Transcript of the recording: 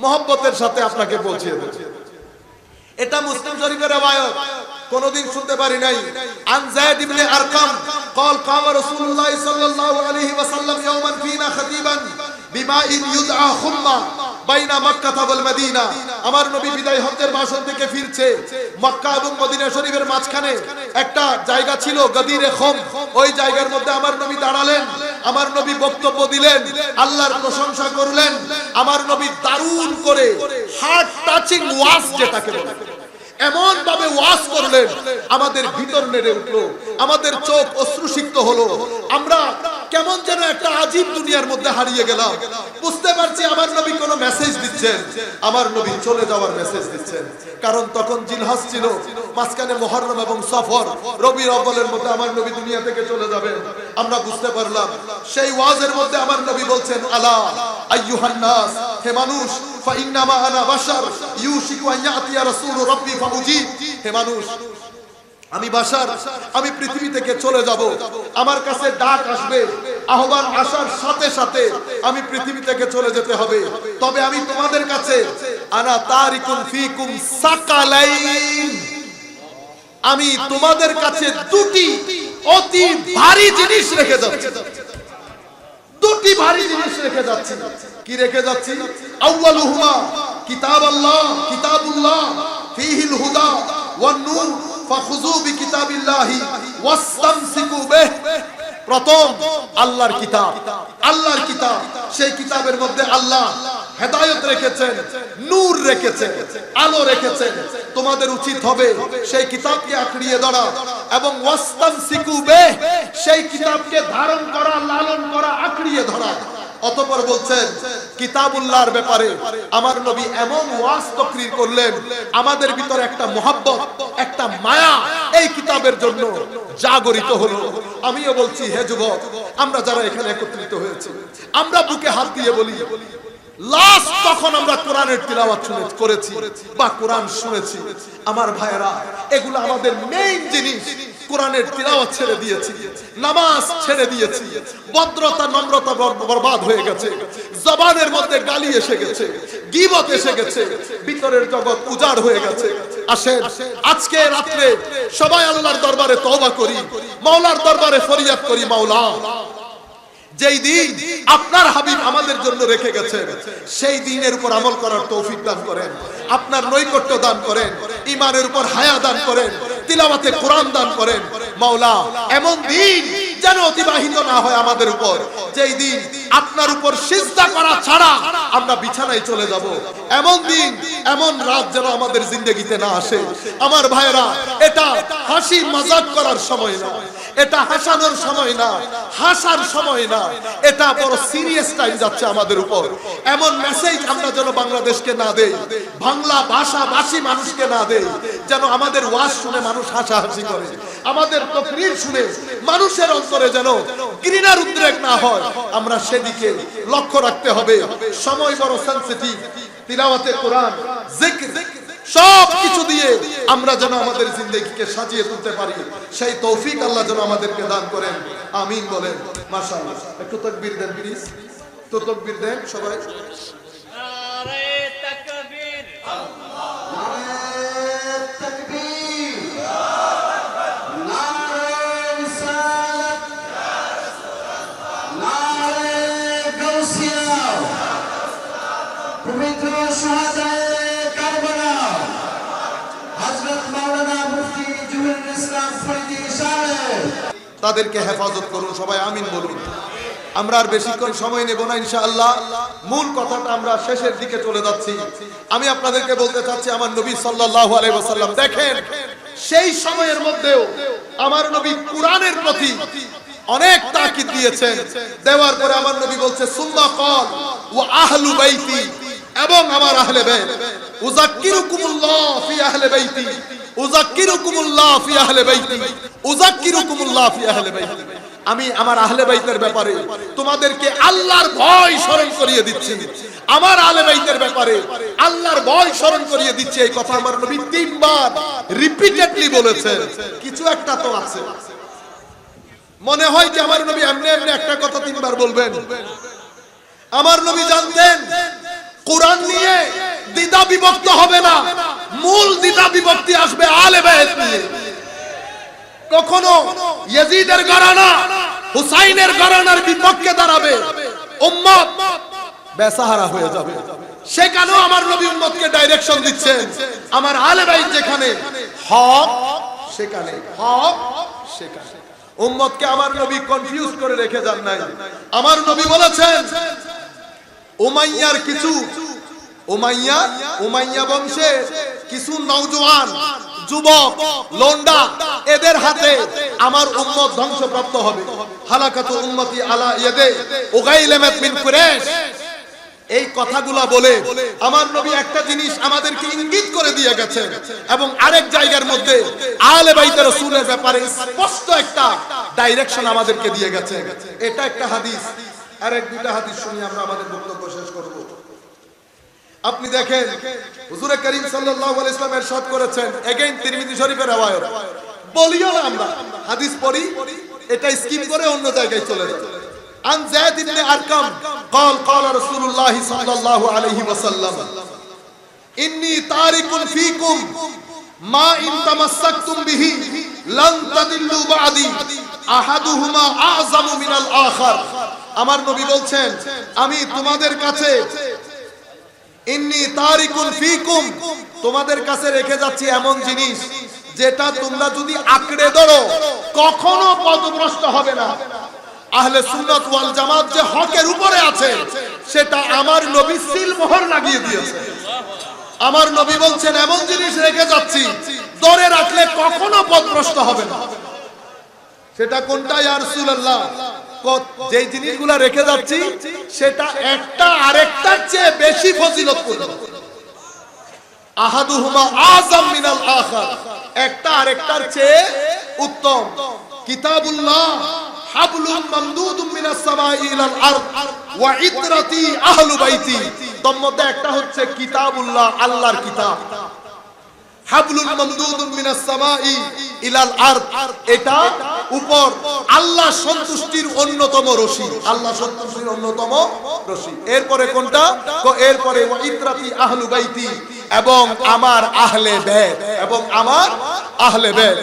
মহব্বতের সাথে আপনাকে পৌঁছে দেবে এটা মুসলিম শরীফের রবায়ত কোনদিন শুনতে পারি নাই আন যায়েদ ইবনে আরকাম قال قام رسول الله صلى الله عليه وسلم يوما فينا خطيبا بماء يدعى خمة বাইনা মক্কা ওয়াল মদিনা আমার নবী বিদায় হজ্জের ভাষণ থেকে ফিরছে মক্কা এবং মদিনা শরীফের মাঝখানে একটা জায়গা ছিল গদিরে খম ওই জায়গার মধ্যে আমার নবী দাঁড়ালেন আমার নবী বক্তব্য দিলেন, আল্লাহর প্রশংসা করলেন, আমার নবী দারুণ করে হার্ট টাচিং ওয়াজ যেটাকে বলে। এমন ভাবে ওয়াজ করলেন, আমাদের ভিতর নেড়ে উঠল, আমাদের চোখ অশ্রুসিক্ত হলো। আমরা কেমন যেন একটা আজীব দুনিয়ার মধ্যে হারিয়ে গেলাম। বুঝতে পারছি আমার নবী কোনো মেসেজ দিচ্ছেন। আমার নবী চলে যাওয়ার মেসেজ দিচ্ছেন। কারণ তখন জিলহাস ছিল, মাঝখানে মহরম এবং সফর। রবি রব্বলের মধ্যে আমার নবী দুনিয়া থেকে চলে যাবেন। আমরা বুঝতে পারলাম, সেই ওয়াজের মধ্যে আমার নবী বলছেন, আলা আইয়ুহান নাস হে মানুষ হে মানুষ, আমি বাসার আমি পৃথিবী থেকে চলে যাব। আমার কাছে ডাক আসবে, আহ্বান আসার সাথে সাথে আমি পৃথিবী থেকে চলে যেতে হবে। তবে আমি তোমাদের কাছে, আনা সাকালাইন। আমি তোমাদের কাছে দুটি অতি ভারী জিনিস রেখে যাচ্ছি। ভারী জিনিস রেখে যাচ্ছি। কি রেখে যাচ্ছি? আউয়ালুহুমা কিতাব আল্লাহ কিতাবুল্লাহ, ফীহিল হুদা, ওয়ান নূর, ফাখুযু বিকিতাবিল্লাহি, ওয়াস্তামসিকু বিহ। প্রথম, আল্লাহর কিতাব। আল্লাহর কিতাব। সেই কিতাবের মধ্যে আল্লাহ হেদায়ত রেখেছেন, নূর রেখেছেন, আলো রেখেছেন। তোমাদের উচিত হবে সেই কিতাবকে আঁকড়িয়ে ধরা এবং সেই কিতাবকে ধারণ করা, লালন করা আঁকড়িয়ে ধরা অতঃপর বলছেন, কিতাবুল্লাহর ব্যাপারে আমার নবী এমন ওয়াজ তকরির করলেন, আমাদের ভিতরে একটা মোহাব্বত, একটা মায়া এই কিতাবের জন্য জাগরিত হলো। আমিও বলছি, হে যুবক, আমরা যারা এখানে একত্রিত হয়েছে, আমরা বুকে হাত দিয়ে বলি লাস্ট তখন আমরা কোরআনের তিলাওয়াত শুনে করেছি বা কোরআন শুনেছি। আমার ভাইয়েরা, এগুলো আমাদের মেইন জিনিস। কোরআনের তিলাওয়াত ছেড়ে দিয়েছি, নামাজ ছেড়ে দিয়েছি, ভদ্রতা, নম্রতা বরবাদ হয়ে গেছে, জবানের মধ্যে গালি এসে গেছে, গিবত এসে গেছে, ভিতরের জগৎ উজাড় হয়ে গেছে। আসেন, আজকে রাত্রে সবাই আল্লাহর দরবারে তওবা করি, মাওলার দরবারে ফরিয়াদ করি, মাওলা। যেই দিন আপনার হাবিব আমাদের জন্য রেখে গেছেন, সেই দিনের উপর আমল করার তৌফিক দান করেন, আপনার নৈকট্য দান করেন ইমানের উপর হায়া দান করেন তিলাওয়াতে কোরআন দান করেন। মাওলা, এমন দিন যেন অতিবাহিত না হয় আমাদের উপর। যেই দিন আপনার উপর সিজদা করা ছাড়া আমরা বিছানায় চলে যাব। এমন দিন, এমন রাত যেন আমাদের জিন্দেগিতে না আসে। আমার ভাইরা এটা হাসি মজাক করার সময় না। এটা হাসানোর সময় না, হাসার সময় না। এটা বড় সিরিয়াস টাইম যাচ্ছে আমাদের উপর। এমন মেসেজ আমরা যেন বাংলাদেশকে না দেই, বাংলা ভাষা ভাষী মানুষকে না দেই, যেন আমাদের ওয়াজ শুনে মানুষ হাসাহাসি করে। আমাদের তকরির শুনে মানুষের অন্তরে যেন ঘৃণার উদ্রেক না হয়। আমরা সেদিকে লক্ষ্য রাখতে হবে। সময় বড় সেন্সিটিভ তিলাওয়াতে কোরআন জিকির সব কিছু দিয়ে আমরা যেন আমাদের জিন্দগিকে সাজিয়ে তুলতে পারি। সেই তৌফিক আল্লাহ যেন আমাদেরকে দান করেন। আমিন বলেন। মাসা একটু তকবির দেন প্লিজ তো তকবির দেন সবাই। তাদেরকে হেফাজত করুন, সবাই আমিন বলুন। আমরা আর বেশিক্ষণ সময় নেব না, ইনশাআল্লাহ। মূল কথাটা আমরা শেষের দিকে চলে যাচ্ছি। আমি আপনাদেরকে বলতে চাচ্ছি, আমার নবী সাল্লাল্লাহু আলাইহি ওয়াসাল্লাম, দেখেন, সেই সময়ের মধ্যেও আমার নবী কোরআনের প্রতি অনেক তাকিদ দিয়েছেন। দেওয়ার পরে আমার নবী বলছে, সুম্মা কল ওয়া আহলু বাইতি। এবং আমার আহলে বাইত উযাক্কিরুকুমুল্লাহ ফি আহলে বাইতি। উযাক্কিরুকুমুল্লাহ ফি আহলে বাইতি। উযাক্কিরুকুমুল্লাহ ফি আহলে বাইতি। আমি আমার আহলে বাইতের ব্যাপারে তোমাদেরকে আল্লাহর ভয় স্মরণ করিয়ে দিচ্ছি। আমার আহলে বাইতের ব্যাপারে আল্লাহর ভয় স্মরণ করিয়ে দিচ্ছে। এই কথা আমার নবী তিনবার রিপিটেডলি বলেছেন। কিছু একটা তো আছে। মনে হয় যে আমার নবী এমনি এমনি একটা কথা তিনবার বলবেন। আমার নবী জানতেন বিভক্ত হবে না। মূল দ্বিধা বিভক্তি আসবে আলে নিয়ে। কখনো ইয়াজিদের ঘরানা, হুসাইনের ঘরানার বিপক্ষে দাঁড়াবে। উম্মত বেসাহারা হয়ে যাবে। সেখানেও আমার নবী উম্মতকে ডাইরেকশন দিচ্ছেন। আমার আলে বাইত যেখানে, হক সেখানে হক সেখানে। উম্মতকে আমার নবী কনফিউজ করে রেখে যান নাই। আমার নবী বলেছেন, উমাইয়ার কিছু উমাইয়া উমাইয়া বংশে কিছু নওজোয়ান, যুবক লোন্ডা এদের হাতে আমার উম্মত ধ্বংসপ্রাপ্ত হবে। হালাকাতু উম্মতি আলা ইয়াদে উগাইলামাত মিন কুরাইশ। এই কথাগুলা বলে আমার নবী একটা জিনিস আমাদেরকে ইঙ্গিত করে দিয়ে গেছে এবং আরেক জায়গার মধ্যে আলে বাইতে রাসূলের ব্যাপারে স্পষ্ট একটা ডাইরেকশন আমাদেরকে দিয়ে গেছে এটা একটা হাদিস। আরেক দুইটা হাদিস শুনি আমরা আমাদের বক্তব্য শেষ করব। আপনি দেখেন হুজুরে করিম সাল্লাল্লাহু আলাইহি ওয়াসাল্লাম ارشاد করেছেন এগেইন তিরমিজি শরীফের রওয়ায়াত বলিও না আমরা হাদিস পড়ি এটা স্কিপ করে অন্য জায়গায় চলে যাই عن زيد بن أرقم قال قال رسول الله صلى الله عليه وسلم إني تارك فيكم ما إن تمسكتم به لن تضلوا بعدي أحدهما أعظم من الآخر আমার নবী বলছেন আমি তোমাদের কাছে ইন্নি তারিকুন ফিকুম। তোমাদের কাছে রেখে যাচ্ছি এমন জিনিস, যেটা তোমরা যদি আঁকড়ে ধরো, কখনো পদভ্রষ্ট হবে না। আহলে সুন্নাত ওয়াল জামাত যে হকের উপরে আছে, সেটা আমার নবী সিল মোহর লাগিয়ে দিয়েছে। আমার নবী বলছেন, এমন জিনিস রেখে যাচ্ছি, ধরে রাখলে কখনো পদভ্রষ্ট হবে না। সেটা কোনটা ইয়া রাসূলুল্লাহ যে জিনিসগুলো রেখে যাচ্ছি, সেটা একটা আরেকটার চেয়ে বেশি ফজিলত করবে আহাদুহুমা মিনাল আখার, একটা আরেকটার চেয়ে উত্তম। কিতাবুল্লাহ, হাবলুম মামদুদুম মিনাস সামাই ইলাল আরদ, ওয়া আহলু বাইতি। একটা হচ্ছে কিতাবুল্লাহ, আল্লাহর কিতাব। হাবলুল মামদুদুম মিনাস সামাই ইলাল আরদ। এটা উপর আল্লাহ সন্তুষ্টির অন্যতম রশি। আল্লাহ সন্তুষ্টির অন্যতম রশি। এরপরে কোনটা? তো এরপরে ওয়া আহলু বাইতি এবং আমার আহলে বেদ। এবং আমার আহলে বেত